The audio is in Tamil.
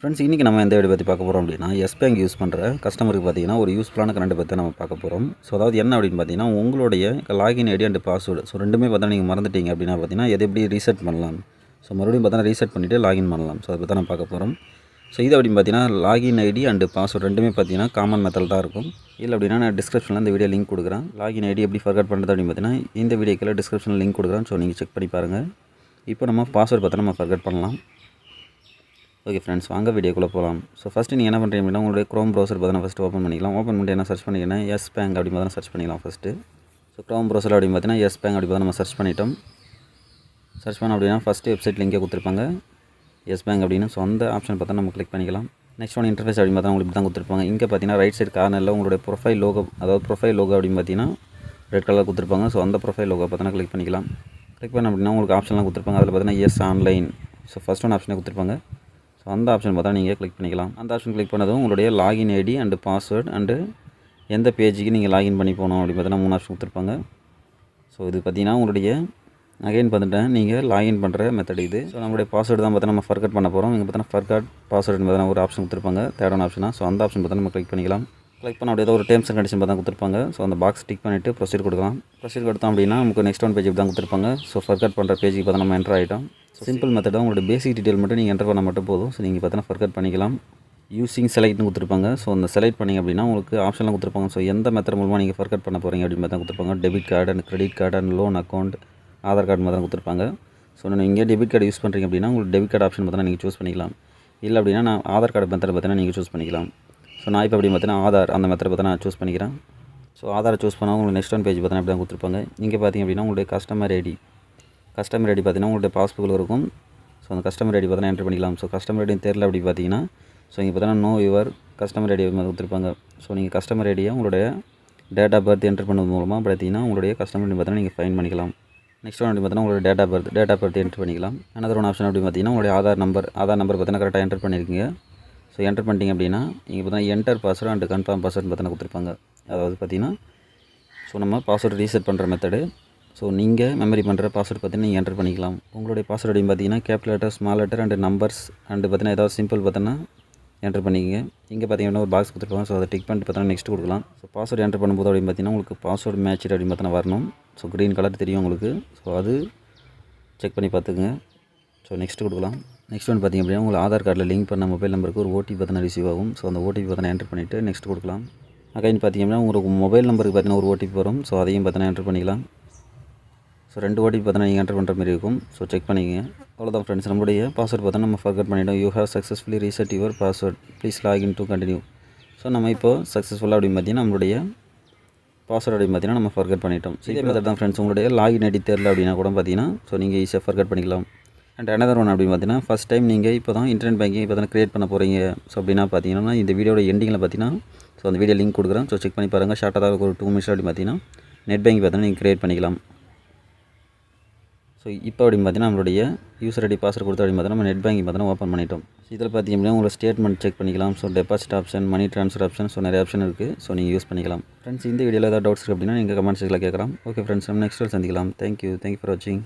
ஃப்ரெண்ட்ஸ் இன்றைக்கி நம்ம எந்த வீடு பற்றி பார்க்க போகிறோம் அப்படின்னா எஸ் பேங்க் யூஸ் பண்ணுற கஸ்டமருக்கு பார்த்தீங்கன்னா ஒரு யூஸ்ஃபுல்லான கரண்ட் பற்றி நம்ம பார்க்க போகிறோம் ஸோ அதாவது என்ன அப்படின்னு பார்த்தீங்கன்னா உங்களுடைய login ID and password so ரெண்டுமே பார்த்தா நீங்கள் மறந்துட்டீங்க அப்படின்னா பார்த்தீங்கன்னா எது எப்படி ரீசெட் பண்ணலாம்? ஸோ மறுபடியும் பார்த்தீங்கன்னா ரீசெட் பண்ணிவிட்டு லாகின் பண்ணலாம். ஸோ அதை பற்றி நம்ம பார்க்க போகிறோம் ஸோ இது அப்படின்னு பார்த்தீங்கன்னா லாகின் ஐடி அண்டு பாஸ்வேர்டு ரெண்டுமே பார்த்தீங்கன்னா காமன் மெத்தட் தான் இருக்கும். இல்லை அப்படின்னா நான் டிஸ்கிரிப்ஷனில் இந்த வீடியோ லிங்க் கொடுக்குறேன். லாகின் ஐடி எப்படி ஃபர்கட் பண்ணுறது அப்படின்னு பார்த்தீங்கன்னா இந்த வீடியோக்கில் டிஸ்கிரிப்ஷனில் லிங்க் கொடுக்குறேன். ஸோ நீங்கள் செக் பண்ணி பாருங்கள் இப்போ நம்ம பாஸ்வேர்டு பார்த்தா நம்ம ஃபர்கட் பண்ணலாம். ஓகே ஃப்ரெண்ட்ஸ் வாங்க வீடியோக்குள்ளே போகலாம் ஸோ ஃபஸ்ட்டு நீங்கள் என்ன பண்ணுறீங்க அப்படின்னா உங்களுடைய க்ரோம் ப்ரௌசர் பார்த்தீங்கன்னா ஃபஸ்ட்டு ஓப்பன் பண்ணிக்கலாம். ஓப்பன் பண்ணிட்டு என்ன சர்ச் பண்ணிங்கன்னா எஸ் பேங்க் அப்படி பார்த்தா சர்ச் பண்ணிக்கலாம் ஃபஸ்ட்டு ஸோ க்ரோம் ப்ரௌசர் அப்படின்னு பார்த்தீங்கன்னா எஸ் பேங்க் அப்படி பார்த்தா நம்ம சர்ச் பண்ணிட்டோம். சர்ச் பண்ணோம் அப்படின்னா ஃபஸ்ட்டு வெப்சைட் லிங்கே கொடுத்துருப்பாங்க. எஸ் பேங்க் அப்படின்னு. ஸோ அந்த ஆப்ஷன் பார்த்தா நம்ம கிளிக் பண்ணிக்கலாம். நெக்ஸ்ட் ஒன் இன்டர்ஃபேஸ் அப்படின்னு பார்த்தா உங்களுக்கு தான் கொடுத்துருப்பாங்க. இங்கே பார்த்தீங்கன்னா ரைட் சைடு கார்னரில் உங்களுடைய ப்ரொஃபைல் லோகோ அதாவது ப்ரொஃபைல் லோகோ அப்படின்னு பார்த்தீங்கன்னா ரெட் கலர் கொடுத்துருப்பாங்க. ஸோ அந்த ப்ரொஃபைல் லோகோ பார்த்தீங்கன்னா கிளிக் பண்ணிக்கலாம். கிளிக் பண்ண அப்படின்னா உங்களுக்கு ஆப்ஷன்லாம் கொடுத்துருப்பாங்க. அதில் பார்த்தீங்கன்னா Yes online so first one ஆப்ஷனே கொடுத்துருப்பாங்க. ஸோ அந்த ஆப்ஷன் பார்த்தா நீங்கள் கிளிக் பண்ணிக்கலாம். அந்த ஆப்ஷன் கிளிக் பண்ணதும் உங்களுடைய login ID and password and எந்த பேஜுக்கு நீங்கள் லாகின் பண்ணி போகணும் அப்படின்னு பார்த்தீங்கன்னா மூணு ஆப்ஷன் கொடுத்துருப்பாங்க. ஸோ இது பார்த்தீங்கன்னா உங்களுடைய அகைன் பார்த்துட்டேன் நீங்கள் லாகின் பண்ணுற மெத்தட் இது. ஸோ நம்மளுடைய பாஸ்வேர்டு தான் பார்த்தா நம்ம ஃபர்கட் பண்ண போகிறோம் இங்கே பார்த்தீங்கன்னா ஃபர்கட் பாஸ்வேர்டுன்னு பார்த்தா ஒரு ஆப்ஷன் கொடுத்துருப்பாங்க. தேர்ட் ஆப்ஷனாக ஸோ அந்த ஆப்ஷன் பார்த்தா நம்ம கிளிக் பண்ணிக்கலாம். கிளிக் பண்ண அப்படியே ஒரு டேர்ம்ஸ் அண்ட் கண்டிஷன் தான் கொடுத்துருப்பாங்க. ஸோ அந்த பாக்ஸ் டிக் பண்ணிவிட்டு ப்ரொசீட் கொடுக்கலாம். ப்ரொசீட் கொடுத்தோம் அப்படின்னா நமக்கு நெக்ஸ்ட் ஒன் பேஜ் தான் கொடுத்துருப்பாங்க. ஸோ ஃபர்கட் பண்ணுற பேஜுக்கு பார்த்தா நம்ம என்ட்ரு ஆகிட்டோம் சிம்பிள் மெத்தடாக தான். உங்களோட பேசிக் டீட்டெயில் மட்டும் நீங்கள் என்டர் பண்ண மட்டும் போதும். ஸோ நீங்கள் பார்த்தீங்கன்னா ஃபர்கட் பண்ணிக்கலாம். யூசிங் செலக்ட்னு கொடுத்துருப்பாங்க. ஸோ அந்த செலக்ட் பண்ணிங்க அப்படின்னா உங்களுக்கு ஆப்ஷன்லாம் கொடுத்துருப்பாங்க. ஸோ எந்த மெத்தட் மூலமாக நீங்கள் ஃபர்கட் பண்ண போகிறீங்க அப்படின்னு பார்த்தா கொடுத்துருப்பாங்க. Debit card and credit card and loan account Aadhaar card மாதிரி கொடுத்துருப்பாங்க. ஸோ நீங்கள் இங்கே டெபிட் கார்டு யூஸ் பண்ணுறீங்க அப்படின்னா உங்களுக்கு டெபிட் கார்டு ஆப்ஷன் பார்த்தீங்கன்னா நீங்கள் சூஸ் பண்ணிக்கலாம். இல்லை அப்படின்னா நான் ஆதார் கார்டு மெத்தட் பார்த்தீங்கன்னா நீங்கள் சூஸ் பண்ணிக்கலாம். ஸோ நான் இப்போ அப்படி பார்த்தீங்கன்னா ஆதார் அந்த மெத்தட் பார்த்தா நான் சூஸ் பண்ணிக்கிறேன். ஸோ ஆதாரை சூஸ் பண்ணால் உங்களுக்கு நெக்ஸ்ட் ஒன் பேஜ் பார்த்தீங்கன்னா இப்படி தான் கொடுத்துருப்பாங்க. இங்கே பார்த்தீங்க அப்படின்னா உங்களுடைய கஸ்டமர் ஐடி கஸ்டமர் ஐடி பார்த்தீங்கன்னா உங்களுடைய பாஸ்புக்கில் இருக்கும். ஸோ அந்த கஸ்டமர் ஐடி பார்த்தீங்கன்னா என்ட்ரு பண்ணிக்கலாம். ஸோ கஸ்டமர் ஐடியும் தெரில அப்படி பார்த்தீங்கன்னா ஸோ இங்கே பார்த்தீங்கன்னா நோ யுவர் கஸ்டமர் ஐடி கொடுத்துருப்பாங்க. ஸோ நீங்கள் கஸ்டமர் ஐடியை உங்களுடைய டேட் ஆஃப் பர்த் என்ட்ரு பண்ணது மூலமாக பார்த்தீங்கன்னா உங்களுடைய கஸ்டமர் ஐடி பார்த்தீங்கன்னா நீங்கள் ஃபைன் பண்ணிக்கலாம். நெக்ஸ்ட் ஒன் அப்படி பார்த்தீங்கன்னா உங்களுடைய date of birth date of birth enter பண்ணிக்கலாம். அனதர் ஒன் ஆப்ஷன் அப்படி பார்த்தீங்கன்னா உங்களுடைய ஆதார் நம்பர் ஆதார் நம்பர் பார்த்தீங்கன்னா கரெக்டாக என்ட்ரு பண்ணியிருக்கீங்க ஸோ என்டர் பண்ணிட்டீங்க அப்படின்னா இங்கே பார்த்தீங்கன்னா enter password and confirm password பார்த்தீங்கன்னா கொடுத்துருப்பாங்க. அதாவது பார்த்தீங்கன்னா ஸோ நம்ம பாஸ்வேர்டு ரீசெட் பண்ணுற மெத்தடு ஸோ நீங்கள் மெமரி பண்ணுற பாஸ்வேர்டு பார்த்தீங்கன்னா நீங்கள் என்டர் பண்ணிக்கலாம். உங்களுடைய பாஸ்வேர்டையும் பார்த்தீங்கன்னா cap letter small letter and numbers and பார்த்தீங்கன்னா ஏதாவது சிம்பிள் பார்த்தீங்கன்னா என்டர் பண்ணிக்கங்க. இங்கே பார்த்தீங்கன்னா ஒரு பாக்ஸ் கொடுத்துருப்பாங்க. ஸோ அதை டிக் பண்ணிட்டு பார்த்தீங்கன்னா நெக்ஸ்ட் கொடுக்கலாம். ஸோ பாஸ்வேர்டு என்டர் பண்ணும்போது அப்படின்னு பார்த்தீங்கன்னா உங்களுக்கு பாஸ்வேர்டு மேட்ச் அப்படின்னு பார்த்தீங்கன்னா வரணும். ஸோ க்ரீன் கலர் தெரியும் உங்களுக்கு. ஸோ அது செக் பண்ணி பார்த்துக்குங்க. ஸோ நெக்ஸ்ட் கொடுக்கலாம். நெக்ஸ்ட் ஒன் பார்த்திங்க அப்படின்னா உங்கள் ஆதார் கார்டில் லிங்க் பண்ண மொபைல் நம்பருக்கு ஒரு ஓடிபி பார்த்தீங்கன்னா ரிசீவ் ஆகும். ஸோ அந்த ஓடிபி பார்த்தீங்கன்னா என்டர் பண்ணிவிட்டு நெக்ஸ்ட் கொடுக்கலாம். அகைன் பார்த்தீங்கன்னா உங்களுக்கு மொபைல் நம்பருக்கு பார்த்தீங்கன்னா ஒரு ஓடிபி வரும். ஸோ அதையும் பார்த்தீங்கன்னா என்டர் பண்ணிக்கலாம். ஸோ ரெண்டு ஓடிபி பார்த்தீங்கன்னா நீங்கள் என்டர் பண்ணுற மாதிரி இருக்கும். ஸோ செக் பண்ணிக்கங்க. அவ்வளோதான் ஃப்ரெண்ட்ஸ் நம்மளுடைய பாஸ்வேர்ட் பார்த்தா நம்ம ஃபர்கட் பண்ணிட்டோம். You have successfully reset your password please login to continue so நம்ம இப்போ சக்ஸஸ்ஃபுல்லாக அப்படின்னு பார்த்தீங்கன்னா நம்மளுடைய பாஸ்வேர்ட் அப்படின்னு பார்த்தீங்கன்னா நம்ம ஃபர்கட் பண்ணிட்டோம். ஸோ இதே தான் ஃப்ரெண்ட்ஸ் உங்களுடைய லாகின் ஐடி தெரில அப்படின்னா கூட பார்த்தீங்கன்னா ஸோ நீங்கள் ஈஸியாக ஃபர்கட் பண்ணிக்கலாம். அண்ட் அனதர் ஒன் அப்படின்னு பார்த்தீங்கன்னா ஃபஸ்ட் டைம் நீங்கள் இப்போ தான் இன்டர்நெட் பேங்கிங் இப்போ தான் க்ரியேட் பண்ண போகிறீங்க ஸோ அப்படின்னா பார்த்தீங்கன்னா இந்த வீடியோட எண்டிங்கில் பார்த்தீங்கன்னா ஸோ அந்த வீடியோ லிங்க் கொடுக்குறேன். ஸோ செக் பண்ணி பாருங்கள் ஷார்ட்டாக தான் ஒரு டூ மினிட்ஸ் அப்படின்னு பார்த்தீங்கன்னா நெட் பேங்கிங் பார்த்தீங்கன்னா நீங்கள் க்ரியேட் பண்ணிக்கலாம். ஸோ இப்போ அப்படின்னு பார்த்தீங்கன்னா நம்மளுடைய யூசர் ஐடி பாஸ்வேர்ட் கொடுத்து அப்படின்னு பார்த்தீங்கன்னா நம்ம நெட் பேங்கிங் பார்த்தீங்கன்னா ஓப்பன் பண்ணிட்டோம். இதில் பார்த்தீங்கன்னா அப்படின்னா உங்களோட ஸ்டேட்மெண்ட் செக் பண்ணிக்கலாம். So deposit option money transfer option so நிறைய ஆப்ஷன் இருக்குது ஸோ நீங்கள் யூஸ் பண்ணிக்கலாம். ஃப்ரெண்ட்ஸ் இந்த வீடியோவில் ஏதாவது டவுட்ஸ் இருக்குது அப்படின்னா நீங்கள் கமெண்ட் செக்ஷனில் கேட்கலாம். ஓகே ஃப்ரெண்ட்ஸ் நம்ம நெக்ஸ்ட் சந்திக்கலாம். Thank you thank you for வாட்சிங்